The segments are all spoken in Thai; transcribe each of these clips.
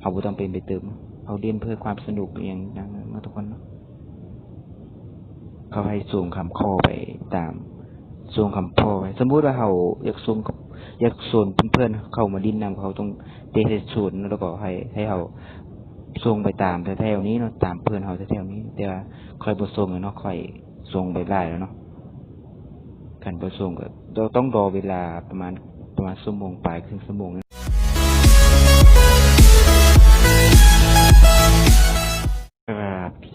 เขาบ่ต้องเป็นไปเติมเขาเรียนเพื่อความสนุกอย่างนั้นนะทุกคนเนาะเขาให้ส่งคำข้อไปตามส่งคำพ่อไปสมมุติว่าเขาอยากส่งกับอยากส่วนเพื่อนๆเข้ามาดินนำเขาต้องเตะส่วนแล้วก็ให้ให้เขาส่งไปตามแถวๆนี้เนาะตามเพื่อนเขาแถวๆนี้ แต่ว่าค่อยบ่ส่งเนาะค่อยส่งไปไล่แล้วเนาะกันบ่ส่งก็ต้องรอเวลาประมาณประมาณชั่วโมงปลายครึ่งชั่วโมง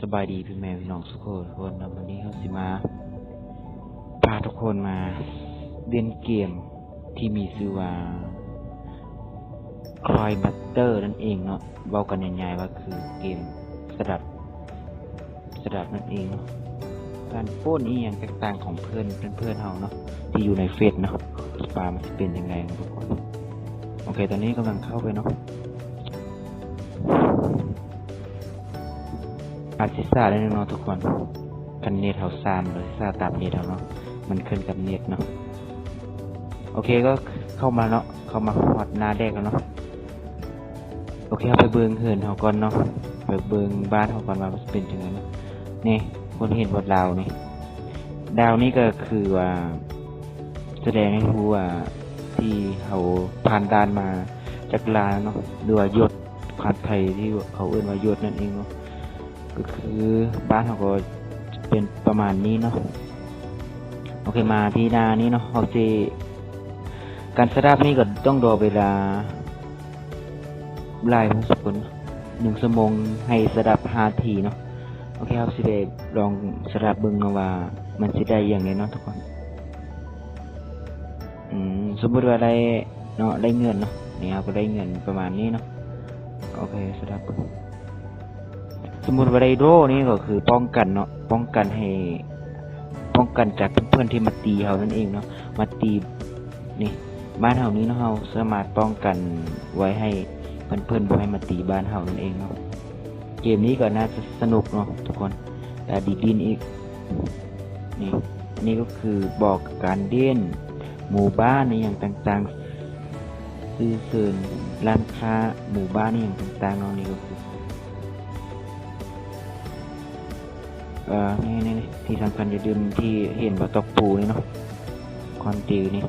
บสบายดีพี่แม่พี่น้องทุกคนทุกคนนะวันนี้เขาสิมา พาทุกคนมาเล่นเกมที่มีชื่อว่า c r y m a s t e r นั่นเองเนาะเบากันง่ายๆว่าคือเกมสดับสดับนั่นเองเนาะการโป้นอีอย่างแตกต่างของเพื่อนเพื่อนๆเขาเนาะที่อยู่ในเฟซเนาะปลามันจะเป็นยังไงทุกคนโอเค ตอนนี้กำลังเข้าไปเนาะ อาจสิซาได้เนาะทุกคนกันเนตเฮาซานเลยซาตามเนตเฮาเนาะมันขึ้นกับเนตเนาะโอเคก็เข้ามาเนาะเข้ามาฮอดหน้าแรกแล้วเนาะโอเคเอาไปเบิงเหินเฮาก่อนเนาะไปเบิงบ้านเฮาก่อนว่าเป็นจังไงเนาะนี่คนเห็นบนดาวนี่ดาวนี้ก็คือว่าแสดงให้รู้ว่าที่เขาผ่านด่านมาจากลาเนาะหรือว่ายศผ่านไทยที่เขาเอื้นว่ายศนั่นเองเนาะ ก็คือบ้านเขาก็เป็นประมาณนี้เนาะโอเคมาที่นานี้เนาะเขาจะการสตาร์ทนี่ก็ต้องรอเวลาลายพองสมควรหนึ่งชั่วโมงให้สดับห้าทีเนาะโอเคครับสิเดลองสดับเบิ่งเนาว่า มันสิได้อย่างไรเนาะทุกคนอืมสมมติว่าได้เนาะได้เงินเนาะนี่ครับก็ได้เงินประมาณนี้เนาะโอเคสดับเบิ่ง สมมุติว่าไดโดนี่ก็คือป้องกันเนาะป้องกันให้ ป้องกันจากเพื่อนๆที่มาตีเขานั่นเองเนาะมาตีนี่บ้านเฮานี้เนาะเฮาสามารถป้องกันไว้ให้เพื่อนๆบ่ให้มาตีบ้านเฮานั่นเองเนาะเกมนี้ก็น่าจะสนุกเนาะทุกคนแต่ดีดินอีกนี่นี่ก็คือบอกการเด่นหมู่บ้านในอย่างต่างๆซื้อเสริญร้านค้าหมู่บ้านในอย่างต่างๆเนาะนี่ก็คือ เอ่อนี่นี่ที่สำคัญอย่าลืมที่เห็นว่าตอกปูนี่เนาะคอนติวนี่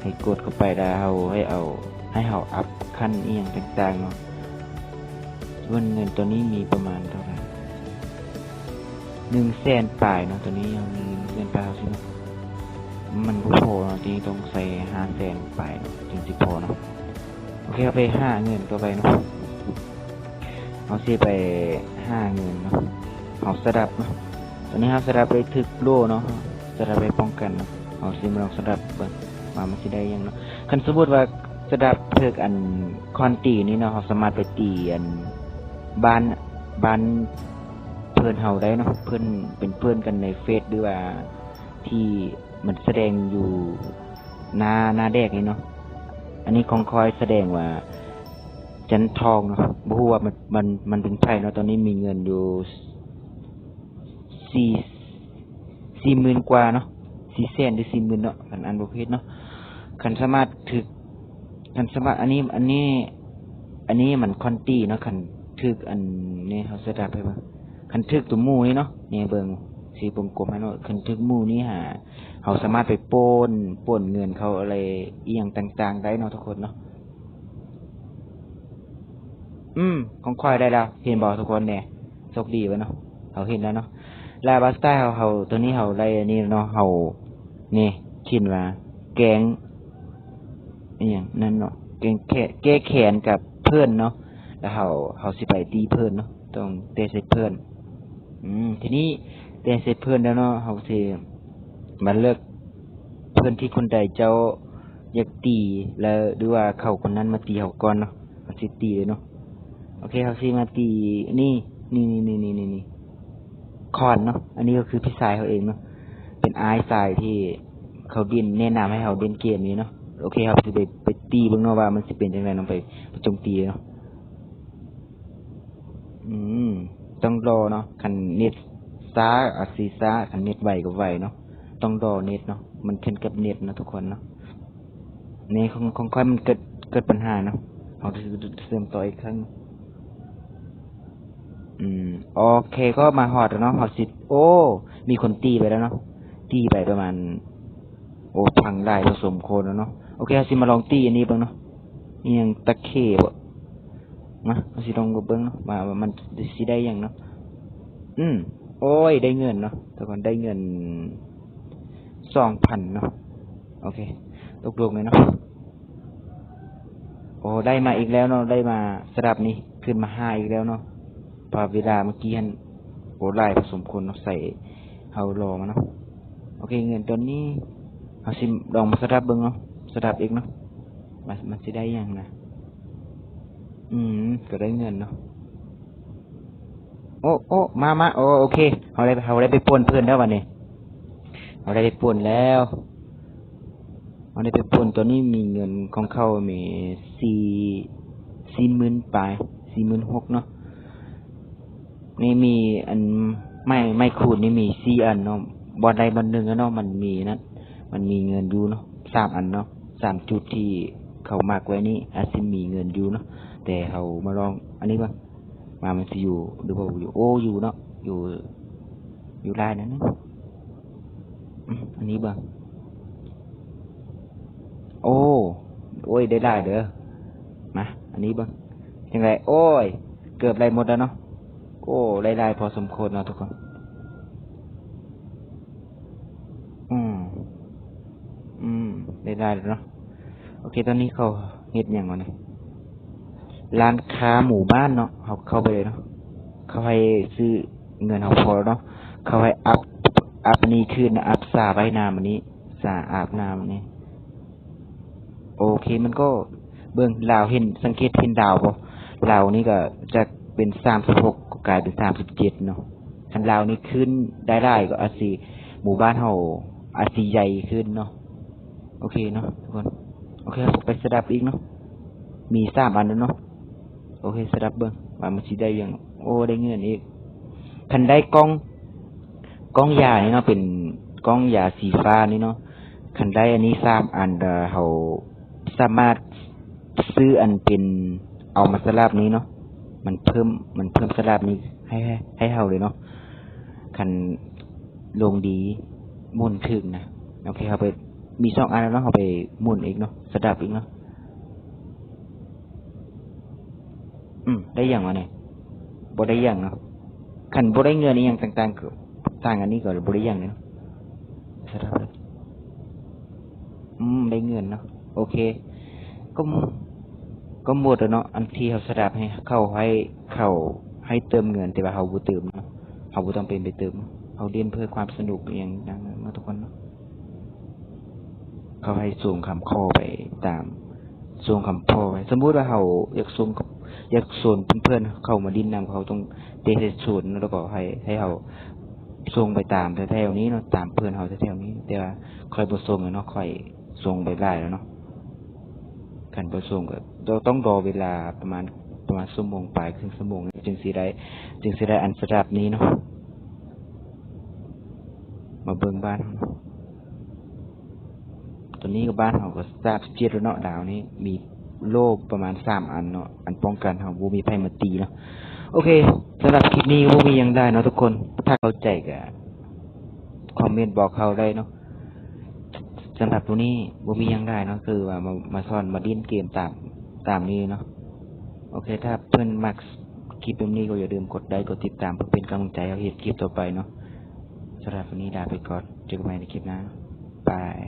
ให้กดเข้าไปแล้วให้เอาให้เอาอัพขั้นเอียงต่างๆเนาะส่วนเงินตัวนี้มีประมาณเท่าไหร่หนึ่งแสนปลายเนาะตัวนี้ยังมีเงินปลายสิเนาะมันบ่พอเนาะทีนี้ต้องใส่ห้าแสนปลายเนาะถึงสิพอเนาะโอเคเอาไปห้าเงินตัวไปเนาะเอาสิไปห้าเงินเนาะเอาสดับเนาะ ตอนนี้ครับสดับไปถึกโล่เนาะสดับไปป้องกันเนาะเอาซิมลองสดับเบิ่งว่ามันสิได้ยังเนาะคันสมมติว่าสดับถึกอันคอนตีนี่เนาะเราสามารถไปตีอันบ้านบ้านเพื่อนเฮาได้เนาะเพื่อนเป็นเพื่อนกันในเฟซหรือว่าที่มันแสดงอยู่หน้าหน้าแดกนี่เนาะอันนี้ของคอยแสดงว่าจันทองเนาะบ่ฮู้ว่ามันมันมันเป็นไผเนาะตอนนี้มีเงินอยู่ สี่สี่หมื่นกว่าเนาะสี่แสนหรือสี่หมื่นเนาะคันอันประเภทเนาะคันสามารถถึกคันสามารถอันนี้ อันนี้ อันนี้มันคอนตี้เนาะคันถึกอันนี้เขาสดับไปบ้างคันถึกตัวมูนี่เนาะเนี่ยเบิงสีกลมๆให้เนาะคันถึกมูนี่หาเขาสามารถไปโป้นโป้นเงินเขาอะไรเอียงต่างๆ ได้เนาะทุกคนเนาะอืมของควายได้แล้ว เห็นบอกทุกคนเนี่ยโชคดีวะเนาะเขาเห็นแล้วเนาะ ลาบาสต้าเขาเขาตัวนี้เขาได้อันนี้เนาะเขานี่คิดว่า แกงอย่างนั่นเนาะแกงแก้แขนกับเพื่อนเนาะแล้วเขาเขาสิไปตีเพื่อนเนาะต้องเตะใส่เพื่อน อืม ทีนี้เตะใส่เพื่อนแล้วเนาะเขาสิมาเลือกเพื่อนที่คนใดเจ้าอยากตีแล้วหรือว่าเขาคนนั้นมาตีเขาก่อนเนาะเขาสิตีเลยเนาะโอเคเขาสิมาตีนี่นี่นี่นี่นี่นี่ คอนเนาะอันนี้ก็คือพี่สายเขาเองเนาะเป็นไอซ์สายที่เขาดินแนะนำให้เขาเล่นเกมนี้เนาะโอเคครับจะไปไปตีเบิ่งเนาะว่ามันสิเป็นจังไดเนาไปไปโจมตีเนาะอืมต้องรอเนาะคันเน็ตช้าอาจสิช้าคันเน็ตไวก็ไวเนาะต้องรอเน็ตเนาะมันขึ้นกับเน็ตนะทุกคนเนาะในของของค่อยมันเกิดเกิดปัญหาเนาะเราจะเสริมต่ออีกครั้ง อืม โอเคก็มาฮอดแล้วเนาะฮอดสิบโอ้ มีคนตีไปแล้วเนาะตีไปประมาณ โอ้พังได้ผสมโคนแล้วเนาะโอเคเอาสิมาลองตีอันนี้บ้างเนาะยังตะเคบ่มาเอาสิลองเบิ่งเนาะว่าว่ามันสิได้ยังเนาะอืม โอ้ย ได้เงินเนาะแต่ก่อนได้เงินสองพันเนาะโอเค ตกลงเลยเนาะโอ้ได้มาอีกแล้วเนาะได้มาสลับนี้ขึ้นมาห้าอีกแล้วเนาะ พอเวลาเมื่อกี้ฮันโอ้ลายผสมคนเนาใส่เฮารอมาเนาะโอเคเงินตัวนี้เอาสิลองมาสลับเบิ่งเนาะสลับอีกเนาะมันมันสิได้ยังนะอืมก็ได้เงินเนาะโอ้โอ้มามาโอ้โอเคเขาได้เขาได้ไปป่วนเพื่อนแล้ววันนี้เขาได้ไปป่วนแล้วเขาได้ไปป่วนตัวนี้มีเงินของเขามีสี่สี่หมื่นปลายสี่หมื่นหกเนาะ นี่มีอันไม่ไม่คูณนี่มีสี่อันเนาะบอลใดบอลหนึ่งอเนาะมันมีนะมันมีเงินอยู่เนาะสามอันเนาะสามจุดที่เขามากไว้นี่อาจจะมีเงินอยู่เนาะแต่เขามาลองอันนี้บ้างมามันสิอยู่หรือว่าอยู่โอ้อยู่เนาะอยู่ อยู่ลายนั้นะอืมอันนี้บ้างโอ้โอ้ยได้ได้เด้อมาอันนี้บ้างยังไงโอ้ย เกือบไรหมดแล้วเนาะ โอ้ไล่ไล่พอสมควรเนาะทุกคน อืม อืม ได้ได้แล้วเนาะ โอเค ตอนนี้เขาเฮ็ดอย่างวะเนี่ยร้านค้าหมู่บ้านเนาะเขาเข้าไปเลยเนาะ เขาให้ซื้อเงินเขาพอแล้วเนาะ เขาให้อัพ อัพนี้ขึ้นนะอัพสาใบน้ำอันนี้ สาอาบน้ำอันนี้ โอเค มันก็เบิ่งลาวเห็นสังเกตเห็นดาวบ่ลาวนี่ก็จะเป็นสามสิบหก กลายเป็นสามสิบเจ็ดเนาะคันลาวนี่ขึ้นได้ได้ก็อาจสิหมู่บ้านเฮาอาจสิใหญ่ขึ้นเนาะโอเคเนาะทุกคน โอเคผมไปสดับอีกเนาะมีสามอันแล้วเนาะโอเคสรับเบิ่งว่ามันสิได้ยังโอ้ได้เงินอีกคันได้กล้องกล้องยานี่เนาะเป็นกล้องยาสีฟ้านี่เนาะคันได้อันนี้สามอันเอ่อเขาสามารถซื้ออันเป็นเอามาสลับนี้เนาะ มันเพิ่มมันเพิ่มสลับนี้ให้ให้ให้เฮาเลยเนาะคันลงดีมุ่นถึงนะโอเคเขาไปมีสองอันแล้วเนาะเขาไปมุ่นอีกเนาะสลับอีกเนาะอืม ได้อย่างวะเนี่ยบได้อย่างเนาะขันบได้เงินนี่อย่างต่างๆก็ต่างอันนี้ก็บได้อย่างเนาะสรับเลยอืม ได้เงินเนาะโอเค ก็ ก็หมดแล้วเนาะอันที่เขาสดับให้เข้าให้เข้าให้เติมเงินแต่ว่าเขาบ่เติมเนาะเขาบ่ต้องเป็นไปเติมเขาเรียนเพื่อความสนุกอย่างนั้นเนาะทุกคนเนาะเขาให้ส่งคำข้อไปตามส่งคำพ่อไปสมมุติว่าเขาอยากส่งกับอยากส่วนเพื่อนๆเข้ามาดินนำเขาต้องเตะส่วนแล้วก็ให้ให้เขาส่งไปตามแถวๆนี้เนาะตามเพื่อนเขาแถวๆนี้ แต่ว่าคอยบ่ส่งเนาะคอยส่งไปไล่แล้วเนาะ กันบ่ส่งก็เราต้องรอเวลาประมาณประมาณชั่วโมงปลายครึ่งชั่วโมงจึงสิได้จึงสิได้อันสดับนี้เนาะมาเบิ่งบ้านตัวนี้ก็บ้านเขาก็ทราบเจ็ดแล้วเนาะดาวนี้ มีโล่ประมาณสามอันเนาะอันป้องกันเขาบ่มีไผมาตีเนาะโอเคสำหรับคลิปนี้บ่มียังได้เนาะทุกคน ถ้าเข้าใจก็คอมเมนต์บอกเขาได้เนาะ สำหรับตัวนี้บ่มียังได้เนาะคือว่ามามาสอนมาดิ้นเกมตามตามนี้เนาะโอเค ถ้าเพื่อนมักคลิปแบบนี้ก็อย่าลืมกดไลค์กดติดตามเพื่อเป็นกำลังใจเอาเหตุคลิปต่อไปเนาะสำหรับวันนี้ลาไปก่อนเจอกันใหม่ในคลิปหน้าบาย